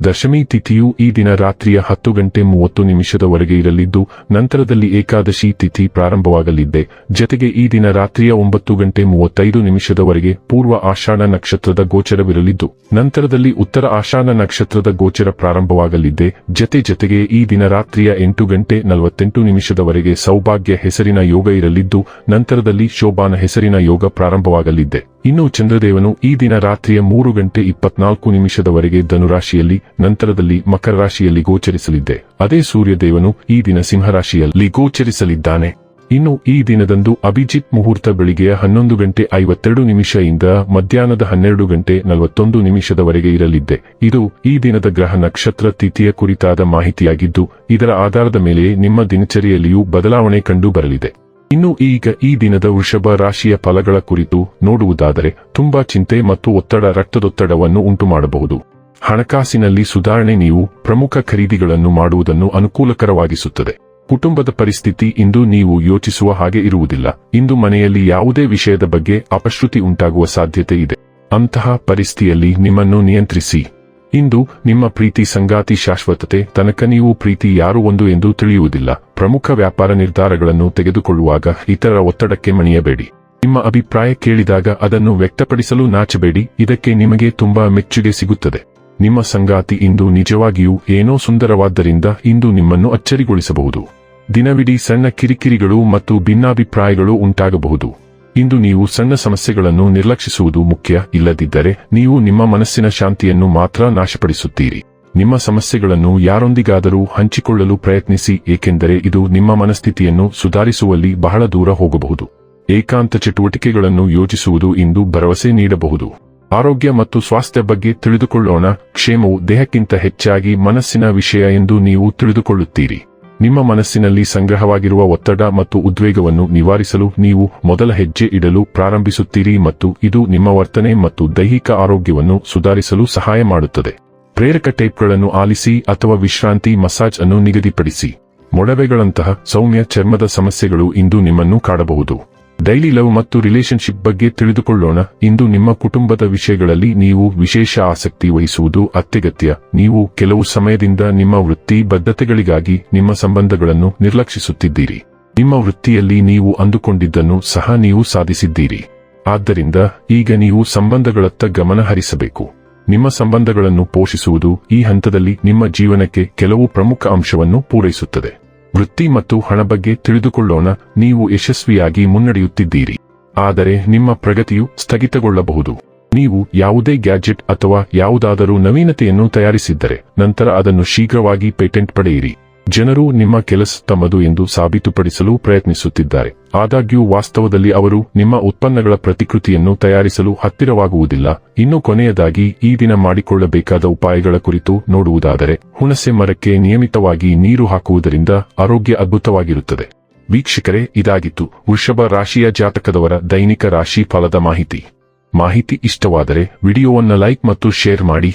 ದಶಮಿ ತಿಥಿಯು ಈ ದಿನ ರಾತ್ರಿಯ ಹತ್ತು ಗಂಟೆ ಮೂವತ್ತು ನಿಮಿಷದವರೆಗೆ ಇರಲಿದ್ದು, ನಂತರದಲ್ಲಿ ಏಕಾದಶಿ ತಿಥಿ ಪ್ರಾರಂಭವಾಗಲಿದೆ ಜತೆಗೆ ಈ ದಿನ ರಾತ್ರಿಯ ಒಂಬತ್ತು ಗಂಟೆ ಮೂವತ್ತೈದು ನಿಮಿಷದವರೆಗೆ ಪೂರ್ವ ಆಷಾಢ ನಕ್ಷತ್ರದ ಗೋಚರವಿರಲಿದ್ದು, ನಂತರದಲ್ಲಿ ಉತ್ತರ ಆಷಾಢ ನಕ್ಷತ್ರದ ಗೋಚರ ಪ್ರಾರಂಭವಾಗಲಿದೆ ಜತೆ ಜತೆಗೆ ಈ ದಿನ ರಾತ್ರಿಯ ಎಂಟು ಗಂಟೆ ನಲವತ್ತೆಂಟು ನಿಮಿಷದವರೆಗೆ ಸೌಭಾಗ್ಯ ಹೆಸರಿನ ಯೋಗ ಇರಲಿದ್ದು, ನಂತರದಲ್ಲಿ ಶೋಭಾನ ಹೆಸರಿನ ಯೋಗ ಪ್ರಾರಂಭವಾಗಲಿದೆ ಇನ್ನು ಚಂದ್ರದೇವನು ಈ ದಿನ ರಾತ್ರಿಯ ಮೂರು ಗಂಟೆ ಇಪ್ಪತ್ನಾಲ್ಕು ನಿಮಿಷದವರೆಗೆ ಧನುರಾಶಿಯಲ್ಲಿ, ನಂತರದಲ್ಲಿ ಮಕರ ರಾಶಿಯಲ್ಲಿ ಗೋಚರಿಸಲಿದ್ದೆ. ಅದೇ ಸೂರ್ಯದೇವನು ಈ ದಿನ ಸಿಂಹರಾಶಿಯಲ್ಲಿ ಗೋಚರಿಸಲಿದ್ದಾನೆ. ಇನ್ನು ಈ ದಿನದಂದು ಅಭಿಜಿತ್ ಮುಹೂರ್ತ ಬೆಳಿಗ್ಗೆಯ ಹನ್ನೊಂದು ಗಂಟೆ ಐವತ್ತೆರಡು ನಿಮಿಷದಿಂದ ಮಧ್ಯಾಹ್ನದ ಹನ್ನೆರಡು ಗಂಟೆ ನಲವತ್ತೊಂದು ನಿಮಿಷದವರೆಗೆ ಇರಲಿದ್ದೆ. ಇದು ಈ ದಿನದ ಗ್ರಹ ನಕ್ಷತ್ರ ತಿಥಿಯ ಕುರಿತಾದ ಮಾಹಿತಿಯಾಗಿದ್ದು, ಇದರ ಆಧಾರದ ಮೇಲೆ ನಿಮ್ಮ ದಿನಚರಿಯಲ್ಲಿಯೂ ಬದಲಾವಣೆ ಕಂಡು ಬರಲಿದೆ. ಇನ್ನು ಈಗ ಈ ದಿನದ ವೃಷಭ ರಾಶಿಯ ಫಲಗಳ ಕುರಿತು ನೋಡುವುದಾದರೆ ತುಂಬಾ ಚಿಂತೆ ಮತ್ತು ಒತ್ತಡ ರಕ್ತದೊತ್ತಡವನ್ನು ಉಂಟುಮಾಡಬಹುದು. ಹಣಕಾಸಿನಲ್ಲಿ ಸುಧಾರಣೆ ನೀವು ಪ್ರಮುಖ ಖರೀದಿಗಳನ್ನು ಮಾಡುವುದನ್ನು ಅನುಕೂಲಕರವಾಗಿಸುತ್ತದೆ. ಕುಟುಂಬದ ಪರಿಸ್ಥಿತಿ ಇಂದು ನೀವು ಯೋಚಿಸುವ ಹಾಗೆ ಇರುವುದಿಲ್ಲ. ಇಂದು ಮನೆಯಲ್ಲಿ ಯಾವುದೇ ವಿಷಯದ ಬಗ್ಗೆ ಅಪಶ್ರುತಿ ಉಂಟಾಗುವ ಸಾಧ್ಯತೆ ಇದೆ. ಅಂತಹ ಪರಿಸ್ಥಿತಿಯಲ್ಲಿ ನಿಮ್ಮನ್ನು ನಿಯಂತ್ರಿಸಿ. ಇಂದು ನಿಮ್ಮ ಪ್ರೀತಿ ಸಂಗಾತಿ ಶಾಶ್ವತತೆ ತನಕ ನೀವು ಪ್ರೀತಿ ಯಾರು ಒಂದು ಎಂದು ತಿಳಿಯುವುದಿಲ್ಲ. ಪ್ರಮುಖ ವ್ಯಾಪಾರ ನಿರ್ಧಾರಗಳನ್ನು ತೆಗೆದುಕೊಳ್ಳುವಾಗ ಇತರರ ಒತ್ತಡಕ್ಕೆ ಮಣಿಯಬೇಡಿ. ನಿಮ್ಮ ಅಭಿಪ್ರಾಯ ಕೇಳಿದಾಗ ಅದನ್ನು ವ್ಯಕ್ತಪಡಿಸಲು ನಾಚಬೇಡಿ. ಇದಕ್ಕೆ ನಿಮಗೆ ತುಂಬಾ ಮೆಚ್ಚುಗೆ ಸಿಗುತ್ತದೆ. ನಿಮ್ಮ ಸಂಗಾತಿ ಇಂದು ನಿಜವಾಗಿಯೂ ಏನೋ ಸುಂದರವಾದ್ದರಿಂದ ಇಂದು ನಿಮ್ಮನ್ನು ಅಚ್ಚರಿಗೊಳಿಸಬಹುದು. ದಿನವಿಡೀ ಸಣ್ಣ ಕಿರಿಕಿರಿಗಳು ಮತ್ತು ಭಿನ್ನಾಭಿಪ್ರಾಯಗಳು ಉಂಟಾಗಬಹುದು. ಇಂದು ನೀವು ಸಣ್ಣ ಸಮಸ್ಯೆಗಳನ್ನು ನಿರ್ಲಕ್ಷಿಸುವುದು ಮುಖ್ಯ, ಇಲ್ಲದಿದ್ದರೆ ನೀವು ನಿಮ್ಮ ಮನಸ್ಸಿನ ಶಾಂತಿಯನ್ನು ಮಾತ್ರ ನಾಶಪಡಿಸುತ್ತೀರಿ. ನಿಮ್ಮ ಸಮಸ್ಯೆಗಳನ್ನು ಯಾರೊಂದಿಗಾದರೂ ಹಂಚಿಕೊಳ್ಳಲು ಪ್ರಯತ್ನಿಸಿ, ಏಕೆಂದರೆ ಇದು ನಿಮ್ಮ ಮನಸ್ಥಿತಿಯನ್ನು ಸುಧಾರಿಸುವಲ್ಲಿ ಬಹಳ ದೂರ ಹೋಗಬಹುದು. ಏಕಾಂತ ಚಟುವಟಿಕೆಗಳನ್ನು ಯೋಜಿಸುವುದು ಇಂದು ಭರವಸೆ ನೀಡಬಹುದು. ಆರೋಗ್ಯ ಮತ್ತು ಸ್ವಾಸ್ಥ್ಯ ಬಗ್ಗೆ ತಿಳಿದುಕೊಳ್ಳೋಣ, ಕ್ಷೇಮವು ದೇಹಕ್ಕಿಂತ ಹೆಚ್ಚಾಗಿ ಮನಸ್ಸಿನ ವಿಷಯ ಎಂದು ನೀವು ತಿಳಿದುಕೊಳ್ಳುತ್ತೀರಿ. ನಿಮ್ಮ ಮನಸ್ಸಿನಲ್ಲಿ ಸಂಗ್ರಹವಾಗಿರುವ ಒತ್ತಡ ಮತ್ತು ಉದ್ವೇಗವನ್ನು ನಿವಾರಿಸಲು ನೀವು ಮೊದಲ ಹೆಜ್ಜೆ ಇಡಲು ಪ್ರಾರಂಭಿಸುತ್ತೀರಿ ಮತ್ತು ಇದು ನಿಮ್ಮ ವರ್ತನೆ ಮತ್ತು ದೈಹಿಕ ಆರೋಗ್ಯವನ್ನು ಸುಧಾರಿಸಲು ಸಹಾಯ ಮಾಡುತ್ತದೆ. ಪ್ರೇರಕ ಟೈಪ್ಗಳನ್ನು ಆಲಿಸಿ ಅಥವಾ ವಿಶ್ರಾಂತಿ ಮಸಾಜ್ ಅನ್ನು ನಿಗದಿಪಡಿಸಿ. ಮೊಡವೆಗಳಂತಹ ಸೌಮ್ಯ ಚರ್ಮದ ಸಮಸ್ಯೆಗಳು ಇಂದು ನಿಮ್ಮನ್ನು ಕಾಡಬಹುದು. ಡೈಲಿ ಲವ್ ಮತ್ತು ರಿಲೇಶನ್ಶಿಪ್ ಬಗ್ಗೆ ತಿಳಿದುಕೊಳ್ಳೋಣ. ಇಂದು ನಿಮ್ಮ ಕುಟುಂಬದ ವಿಷಯಗಳಲ್ಲಿ ನೀವು ವಿಶೇಷ ಆಸಕ್ತಿ ವಹಿಸುವುದು ಅತ್ಯಗತ್ಯ. ನೀವು ಕೆಲವು ಸಮಯದಿಂದ ನಿಮ್ಮ ವೃತ್ತಿ ಬದ್ಧತೆಗಳಿಗಾಗಿ ನಿಮ್ಮ ಸಂಬಂಧಗಳನ್ನು ನಿರ್ಲಕ್ಷಿಸುತ್ತಿದ್ದೀರಿ. ನಿಮ್ಮ ವೃತ್ತಿಯಲ್ಲಿ ನೀವು ಅಂದುಕೊಂಡಿದ್ದನ್ನು ಸಹ ನೀವು ಸಾಧಿಸಿದ್ದೀರಿ. ಆದ್ದರಿಂದ ಈಗ ನೀವು ಸಂಬಂಧಗಳತ್ತ ಗಮನ ಹರಿಸಬೇಕು. ನಿಮ್ಮ ಸಂಬಂಧಗಳನ್ನು ಪೋಷಿಸುವುದು ಈ ಹಂತದಲ್ಲಿ ನಿಮ್ಮ ಜೀವನಕ್ಕೆ ಕೆಲವು ಪ್ರಮುಖ ಅಂಶವನ್ನು ಪೂರೈಸುತ್ತದೆ. ವೃತ್ತಿ ಮತ್ತು ಹಣ ಬಗ್ಗೆ ತಿಳಿದುಕೊಳ್ಳೋಣ, ನೀವು ಯಶಸ್ವಿಯಾಗಿ ಮುನ್ನಡೆಯುತ್ತಿದ್ದೀರಿ. ಆದರೆ ನಿಮ್ಮ ಪ್ರಗತಿಯು ಸ್ಥಗಿತಗೊಳ್ಳಬಹುದು. ನೀವು ಯಾವುದೇ ಗ್ಯಾಜೆಟ್ ಅಥವಾ ಯಾವುದಾದರೂ ನವೀನತೆಯನ್ನು ತಯಾರಿಸಿದ್ದರೆ, ನಂತರ ಅದನ್ನು ಶೀಘ್ರವಾಗಿ ಪೇಟೆಂಟ್ ಪಡೆಯಿರಿ. ಜನರು ನಿಮ್ಮ ಕೆಲಸ ತಮ್ಮದು ಎಂದು ಸಾಬೀತುಪಡಿಸಲು ಪ್ರಯತ್ನಿಸುತ್ತಿದ್ದಾರೆ. ಆದಾಗ್ಯೂ ವಾಸ್ತವದಲ್ಲಿ ಅವರು ನಿಮ್ಮ ಉತ್ಪನ್ನಗಳ ಪ್ರತಿಕೃತಿಯನ್ನು ತಯಾರಿಸಲು ಹತ್ತಿರವಾಗುವುದಿಲ್ಲ. ಇನ್ನು ಕೊನೆಯದಾಗಿ ಈ ದಿನ ಮಾಡಿಕೊಳ್ಳಬೇಕಾದ ಉಪಾಯಗಳ ಕುರಿತು ನೋಡುವುದಾದರೆ, ಹುಣಸೆ ಮರಕ್ಕೆ ನಿಯಮಿತವಾಗಿ ನೀರು ಹಾಕುವುದರಿಂದ ಆರೋಗ್ಯ ಅದ್ಭುತವಾಗಿರುತ್ತದೆ. ವೀಕ್ಷಕರೇ, ಇದಾಗಿತ್ತು ವೃಷಭ ರಾಶಿಯ ಜಾತಕದವರ ದೈನಿಕ ರಾಶಿ ಫಲದ ಮಾಹಿತಿ. ಮಾಹಿತಿ ಇಷ್ಟವಾದರೆ ವಿಡಿಯೋವನ್ನು ಲೈಕ್ ಮತ್ತು ಶೇರ್ ಮಾಡಿ.